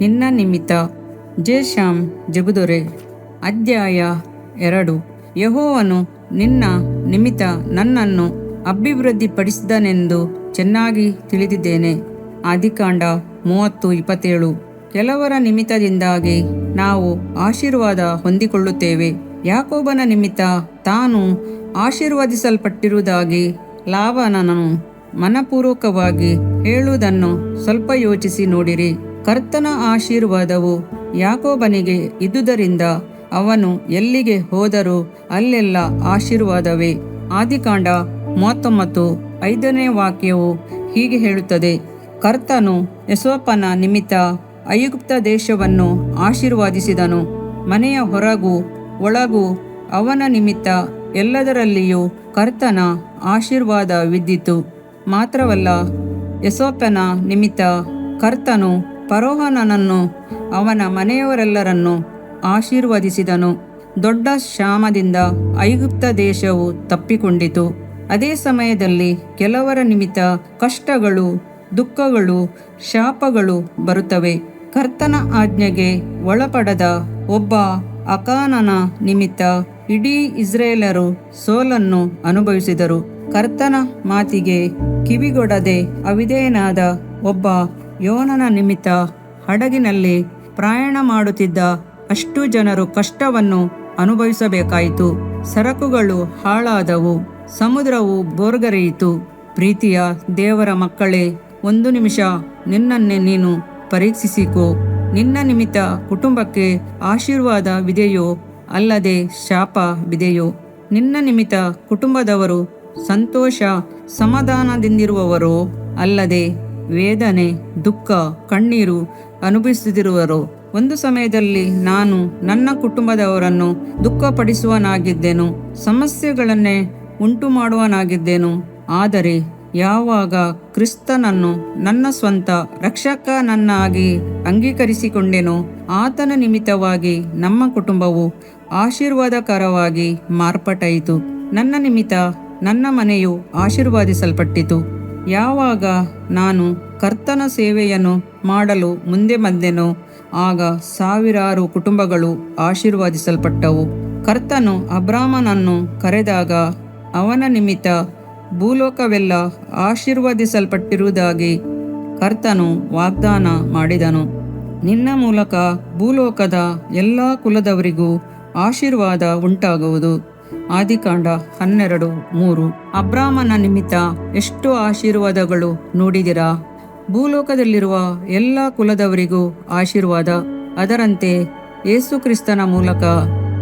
ನಿನ್ನ ನಿಮಿತ್ತ ಜೇಶಾಮ್ ಜಬುದೊರೆ. ಅಧ್ಯಾಯ ಎರಡು. ಯಹೋವನು ನಿನ್ನ ನಿಮಿತ್ತ ನನ್ನನ್ನು ಅಭಿವೃದ್ಧಿಪಡಿಸಿದನೆಂದು ಚೆನ್ನಾಗಿ ತಿಳಿದಿದ್ದೇನೆ. ಆದಿಕಾಂಡ ಮೂವತ್ತು ಇಪ್ಪತ್ತೇಳು. ಕೆಲವರ ನಿಮಿತ್ತದಿಂದಾಗಿ ನಾವು ಆಶೀರ್ವಾದ ಹೊಂದಿಕೊಳ್ಳುತ್ತೇವೆ. ಯಾಕೋಬನ ನಿಮಿತ್ತ ತಾನು ಆಶೀರ್ವದಿಸಲ್ಪಟ್ಟಿರುವುದಾಗಿ ಲಾವನನು ಮನಪೂರ್ವಕವಾಗಿ ಹೇಳುವುದನ್ನು ಸ್ವಲ್ಪ ಯೋಚಿಸಿ ನೋಡಿರಿ. ಕರ್ತನ ಆಶೀರ್ವಾದವು ಯಾಕೋಬನಿಗೆ ಇದ್ದುದರಿಂದ ಅವನು ಎಲ್ಲಿಗೆ ಹೋದರೂ ಅಲ್ಲೆಲ್ಲ ಆಶೀರ್ವಾದವೇ. ಆದಿಕಾಂಡ ಮೂವತ್ತೊಂಬತ್ತು ಐದನೇ ವಾಕ್ಯವು ಹೀಗೆ ಹೇಳುತ್ತದೆ. ಕರ್ತನು ಯಶೋಪನ ನಿಮಿತ್ತ ಐಗುಪ್ತ ದೇಶವನ್ನು ಆಶೀರ್ವಾದಿಸಿದನು. ಮನೆಯ ಹೊರಗೂ ಒಳಗೂ ಅವನ ನಿಮಿತ್ತ ಎಲ್ಲದರಲ್ಲಿಯೂ ಕರ್ತನ ಆಶೀರ್ವಾದವಿದ್ದಿತು. ಮಾತ್ರವಲ್ಲ ಯಶೋಪನ ನಿಮಿತ್ತ ಕರ್ತನು ಫರೋಹನನನ್ನು, ಅವನ ಮನೆಯವರೆಲ್ಲರನ್ನು ಆಶೀರ್ವದಿಸಿದನು. ದೊಡ್ಡ ಶ್ಯಾಮದಿಂದ ಐಗುಪ್ತ ದೇಶವು ತಪ್ಪಿಕೊಂಡಿತು. ಅದೇ ಸಮಯದಲ್ಲಿ ಕೆಲವರ ನಿಮಿತ್ತ ಕಷ್ಟಗಳು, ದುಃಖಗಳು, ಶಾಪಗಳು ಬರುತ್ತವೆ. ಕರ್ತನ ಆಜ್ಞೆಗೆ ಒಳಪಡದ ಒಬ್ಬ ಅಕಾನನ ನಿಮಿತ್ತ ಇಡೀ ಇಸ್ರೇಲರು ಸೋಲನ್ನು ಅನುಭವಿಸಿದರು. ಕರ್ತನ ಮಾತಿಗೆ ಕಿವಿಗೊಡದೆ ಅವಿದೇನಾದ ಒಬ್ಬ ಯೋನನ ನಿಮಿತ್ತ ಹಡಗಿನಲ್ಲಿ ಪ್ರಯಾಣ ಮಾಡುತ್ತಿದ್ದ ಅಷ್ಟು ಜನರು ಕಷ್ಟವನ್ನು ಅನುಭವಿಸಬೇಕಾಯಿತು. ಸರಕುಗಳು ಹಾಳಾದವು. ಸಮುದ್ರವು ಬೋರ್ಗರೆಯಿತು. ಪ್ರೀತಿಯ ದೇವರ ಮಕ್ಕಳೇ, ಒಂದು ನಿಮಿಷ ನಿನ್ನನ್ನೇ ನೀನು ಪರೀಕ್ಷಿಸಿಕೋ. ನಿನ್ನ ನಿಮಿತ್ತ ಕುಟುಂಬಕ್ಕೆ ಆಶೀರ್ವಾದವಿದೆಯೋ ಅಲ್ಲದೆ ಶಾಪ ವಿದೆಯೋ. ನಿನ್ನ ನಿಮಿತ್ತ ಕುಟುಂಬದವರು ಸಂತೋಷ, ಸಮಾಧಾನದಿಂದಿರುವವರೋ ಅಲ್ಲದೆ ವೇದನೆ, ದುಃಖ, ಕಣ್ಣೀರು ಅನುಭವಿಸುತ್ತಿರುವರು, ಒಂದು ಸಮಯದಲ್ಲಿ ನಾನು ನನ್ನ ಕುಟುಂಬದವರನ್ನು ದುಃಖಪಡಿಸುವನಾಗಿದ್ದೆನು, ಸಮಸ್ಯೆಗಳನ್ನೇ ಉಂಟು ಮಾಡುವನಾಗಿದ್ದೇನು ಆದರೆ ಯಾವಾಗ ಕ್ರಿಸ್ತನನ್ನು ನನ್ನ ಸ್ವಂತ ರಕ್ಷಕನನ್ನಾಗಿ ಅಂಗೀಕರಿಸಿಕೊಂಡೆನೋ, ಆತನ ನಿಮಿತ್ತವಾಗಿ ನಮ್ಮ ಕುಟುಂಬವು ಆಶೀರ್ವಾದಕರವಾಗಿ ಮಾರ್ಪಟಾಯಿತು ನನ್ನ ನಿಮಿತ್ತ ನನ್ನ ಮನೆಯು ಆಶೀರ್ವಾದಿಸಲ್ಪಟ್ಟಿತು. ಯಾವಾಗ ನಾನು ಕರ್ತನ ಸೇವೆಯನ್ನು ಮಾಡಲು ಮುಂದೆ ಬಂದೆನೋ, ಆಗ ಸಾವಿರಾರು ಕುಟುಂಬಗಳು ಆಶೀರ್ವಾದಿಸಲ್ಪಟ್ಟವು. ಕರ್ತನು ಅಬ್ರಾಮನನ್ನು ಕರೆದಾಗ ಅವನ ನಿಮಿತ್ತ ಭೂಲೋಕವೆಲ್ಲ ಆಶೀರ್ವದಿಸಲ್ಪಟ್ಟಿರುವುದಾಗಿ ಕರ್ತನು ವಾಗ್ದಾನ ಮಾಡಿದನು. ನಿನ್ನ ಮೂಲಕ ಭೂಲೋಕದ ಎಲ್ಲ ಕುಲದವರಿಗೂ ಆಶೀರ್ವಾದ ಉಂಟಾಗುವುದು. ಆದಿಕಾಂಡ ಹನ್ನೆರಡು ಮೂರು. ಅಬ್ರಾಹ್ಮನ ನಿಮಿತ್ತ ಎಷ್ಟು ಆಶೀರ್ವಾದಗಳು ನೋಡಿದಿರಾ? ಭೂಲೋಕದಲ್ಲಿರುವ ಎಲ್ಲ ಕುಲದವರಿಗೂ ಆಶೀರ್ವಾದ. ಅದರಂತೆ ಯೇಸುಕ್ರಿಸ್ತನ ಮೂಲಕ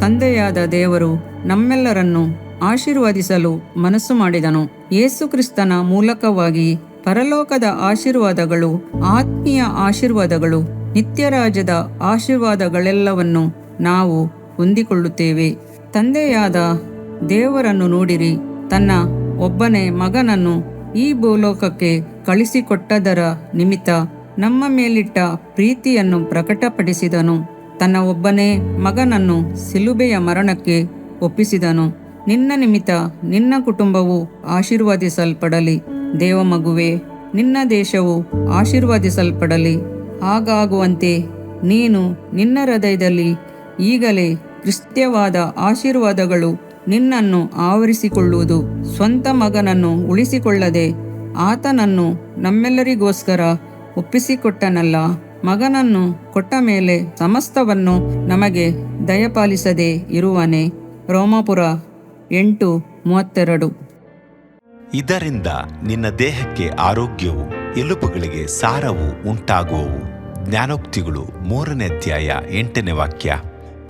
ತಂದೆಯಾದ ದೇವರು ನಮ್ಮೆಲ್ಲರನ್ನು ಆಶೀರ್ವದಿಸಲು ಮನಸ್ಸು ಮಾಡಿದನು. ಯೇಸುಕ್ರಿಸ್ತನ ಮೂಲಕವಾಗಿ ಪರಲೋಕದ ಆಶೀರ್ವಾದಗಳು, ಆತ್ಮೀಯ ಆಶೀರ್ವಾದಗಳು ನಿತ್ಯರಾಜದ ಆಶೀರ್ವಾದಗಳೆಲ್ಲವನ್ನು ನಾವು ಹೊಂದಿಕೊಳ್ಳುತ್ತೇವೆ. ತಂದೆಯಾದ ದೇವರನ್ನು ನೋಡಿರಿ, ತನ್ನ ಒಬ್ಬನೇ ಮಗನನ್ನು ಈ ಭೂಲೋಕಕ್ಕೆ ಕಳಿಸಿಕೊಟ್ಟದರ ನಿಮಿತ್ತ ನಮ್ಮ ಮೇಲಿಟ್ಟ ಪ್ರೀತಿಯನ್ನು ಪ್ರಕಟಪಡಿಸಿದನು. ತನ್ನ ಒಬ್ಬನೇ ಮಗನನ್ನು ಸಿಲುಬೆಯ ಮರಣಕ್ಕೆ ಒಪ್ಪಿಸಿದನು. ನಿನ್ನ ನಿಮಿತ್ತ ನಿನ್ನ ಕುಟುಂಬವು ಆಶೀರ್ವದಿಸಲ್ಪಡಲಿ. ದೇವಮಗುವೆ ನಿನ್ನ ದೇಶವು ಆಶೀರ್ವಾದಿಸಲ್ಪಡಲಿ. ಹಾಗಾಗುವಂತೆ ನೀನು ನಿನ್ನ ಹೃದಯದಲ್ಲಿ ಈಗಲೇ ಕ್ರಿಸ್ತ್ಯವಾದ ಆಶೀರ್ವಾದಗಳು ನಿನ್ನನ್ನು ಆವರಿಸಿಕೊಳ್ಳುವುದು, ಸ್ವಂತ ಮಗನನ್ನು ಉಳಿಸಿಕೊಳ್ಳದೆ ಆತನನ್ನು ನಮ್ಮೆಲ್ಲರಿಗೋಸ್ಕರ ಒಪ್ಪಿಸಿಕೊಟ್ಟನಲ್ಲ. ಮಗನನ್ನು ಕೊಟ್ಟ ಮೇಲೆ ಸಮಸ್ತವನ್ನು ನಮಗೆ ದಯಪಾಲಿಸದೆ ಇರುವನೆ. ರೋಮಾಪುರ ಎಂಟು ಮೂವತ್ತೆರಡು. ಇದರಿಂದ ನಿನ್ನ ದೇಹಕ್ಕೆ ಆರೋಗ್ಯವು, ಎಲುಬುಗಳಿಗೆ ಸಾರವು ಉಂಟಾಗುವವು. ಜ್ಞಾನೋಕ್ತಿಗಳು ಮೂರನೇ ಅಧ್ಯಾಯ ಎಂಟನೇ ವಾಕ್ಯ.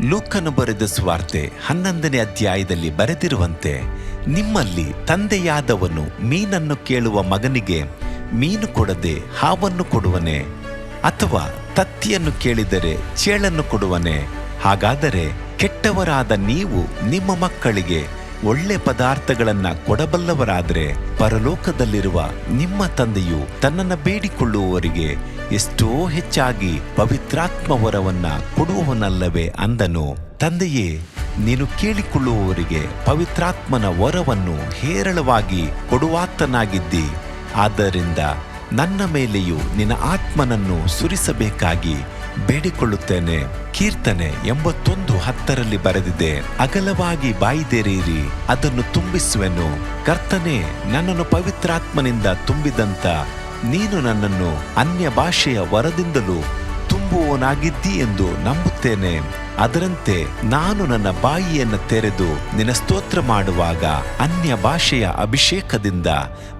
ಲೂಕನು ಬರೆದ ಸ್ವಾರ್ತೆ ಹನ್ನೊಂದನೇ ಅಧ್ಯಾಯದಲ್ಲಿ ಬರೆದಿರುವಂತೆ, ನಿಮ್ಮಲ್ಲಿ ತಂದೆಯಾದವನು ಮೀನನ್ನು ಕೇಳುವ ಮಗನಿಗೆ ಮೀನು ಕೊಡದೆ ಹಾವನ್ನು ಕೊಡುವನೆ, ಅಥವಾ ತತ್ತಿಯನ್ನು ಕೇಳಿದರೆ ಚೇಳನ್ನು ಕೊಡುವನೆ, ಹಾಗಾದರೆ ಕೆಟ್ಟವರಾದ ನೀವು ನಿಮ್ಮ ಮಕ್ಕಳಿಗೆ ಒಳ್ಳೆ ಪದಾರ್ಥಗಳನ್ನ ಕೊಡಬಲ್ಲವರಾದರೆ ಪರಲೋಕದಲ್ಲಿರುವ ನಿಮ್ಮ ತಂದೆಯು ತನ್ನನ್ನು ಬೇಡಿಕೊಳ್ಳುವವರಿಗೆ ಎಷ್ಟೋ ಹೆಚ್ಚಾಗಿ ಪವಿತ್ರಾತ್ಮ ವರವನ್ನ ಕೊಡುವವನಲ್ಲವೇ ಅಂದನು. ತಂದೆಯೇ, ನೀನು ಕೇಳಿಕೊಳ್ಳುವವರಿಗೆ ಪವಿತ್ರಾತ್ಮನ ವರವನ್ನು ಹೇರಳವಾಗಿ ಕೊಡುವಾತನಾಗಿದ್ದಿ. ಆದ್ದರಿಂದ ನನ್ನ ಮೇಲೆಯೂ ನಿನ್ನ ಆತ್ಮನನ್ನು ಸುರಿಸಬೇಕಾಗಿ ಬೇಡಿಕೊಳ್ಳುತ್ತೇನೆ. ಕೀರ್ತನೆ ಎಂಬತ್ತೊಂದು ಹತ್ತರಲ್ಲಿ ಬರೆದಿದೆ. ಅಗಲವಾಗಿ ಬಾಯಿದೆರೀರಿ ಅದನ್ನು ತುಂಬಿಸುವೆನು. ಕರ್ತನೆ, ನನ್ನನ್ನು ಪವಿತ್ರಾತ್ಮನಿಂದ ತುಂಬಿದಂತ, ನೀನು ನನ್ನನ್ನು ಅನ್ಯ ಭಾಷೆಯ ವರದಿಂದಲೂ ತುಂಬುವವನಾಗಿದ್ದಿ ಎಂದು ನಂಬುತ್ತೇನೆ. ಅದರಂತೆ ನಾನು ನನ್ನ ಬಾಯಿಯನ್ನು ತೆರೆದು ನಿನ್ನ ಸ್ತೋತ್ರ ಮಾಡುವಾಗ ಅನ್ಯ ಭಾಷೆಯ ಅಭಿಷೇಕದಿಂದ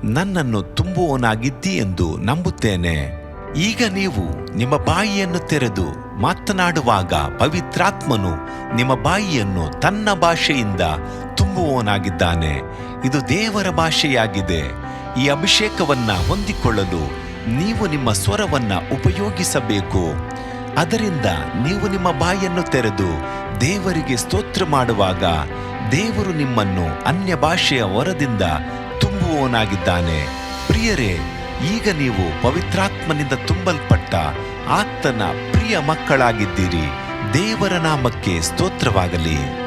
ನನ್ನನ್ನು ತುಂಬುವವನಾಗಿದ್ದಿ ಎಂದು ನಂಬುತ್ತೇನೆ. ಈಗ ನೀವು ನಿಮ್ಮ ಬಾಯಿಯನ್ನು ತೆರೆದು ಮಾತನಾಡುವಾಗ ಪವಿತ್ರಾತ್ಮನು ನಿಮ್ಮ ಬಾಯಿಯನ್ನು ತನ್ನ ಭಾಷೆಯಿಂದ ತುಂಬುವವನಾಗಿದ್ದಾನೆ. ಇದು ದೇವರ ಭಾಷೆಯಾಗಿದೆ. ಈ ಅಭಿಷೇಕವನ್ನ ಹೊಂದಿಕೊಳ್ಳಲು ನೀವು ನಿಮ್ಮ ಸ್ವರವನ್ನ ಉಪಯೋಗಿಸಬೇಕು. ಅದರಿಂದ ನೀವು ನಿಮ್ಮ ಬಾಯಿಯನ್ನು ತೆರೆದು ದೇವರಿಗೆ ಸ್ತೋತ್ರ ಮಾಡುವಾಗ ದೇವರು ನಿಮ್ಮನ್ನು ಅನ್ಯ ಭಾಷೆಯ ವರದಿಂದ ತುಂಬುವವನಾಗಿದ್ದಾನೆ. ಪ್ರಿಯರೇ ಈಗ ನೀವು ಪವಿತ್ರಾತ್ಮನಿಂದ ತುಂಬಲ್ಪಟ್ಟ ಆತನ ಪ್ರಿಯ ಮಕ್ಕಳಾಗಿದ್ದೀರಿ. ದೇವರ ನಾಮಕ್ಕೆ ಸ್ತೋತ್ರವಾಗಲಿ.